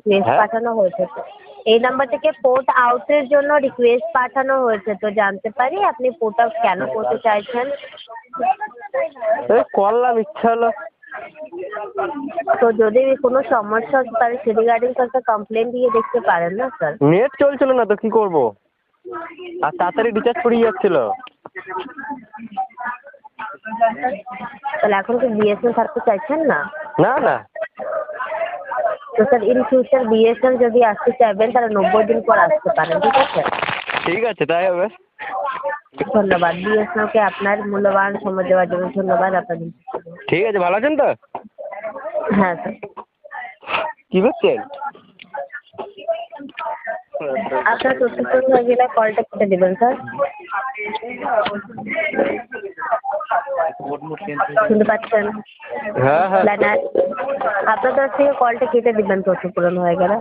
Request হ্যাঁ? পাঠানো হয়েছে তো। এই নাম্বার থেকে পোর্ট আউটের জন্য রিকোয়েস্ট পাঠানো হয়েছে তো জানতে পারি আপনি পোর্ট আউট কেন করতে চাইছেন? করলাম ইচ্ছা হলো। তো যদি কোনো সমস্যা হচ্ছে তাহলে সে রিগার্ডিং একটা কমপ্লেন দিয়ে দেখতে পারেন না স্যার নেট চলছিল না তো কি করব? আর তাড়াতাড়ি রিচার্জ ফুরিয়ে যাচ্ছিল। তাহলে এখন কি বিএসএনএল থাকতে চাইছেন না? না না। তো স্যার ইন ফিউচার বিএসএনএল যদি আসতে চাইবেন তাহলে নব্বই দিন পর আসতে পারেন ঠিক আছে? ঠিক আছে তাই হবে। ধন্যবাদ। বিএসএনএলকে আপনার মূল্যবান সময় দেওয়ার জন্য ধন্যবাদ আপনাদের। ঠিক আছে ভালো আছেন তো? হ্যাঁ স্যার কি করছেন? আপনার তথ্যপূর্ণ হয়ে গেলে কলটা কেটে দেবেন স্যার শুনতে পাচ্ছেন? হ্যাঁ হ্যাঁ। আপনার তরফ থেকে কলটা কেটে দিবেন তথ্য পূরণ হয়ে গেলে।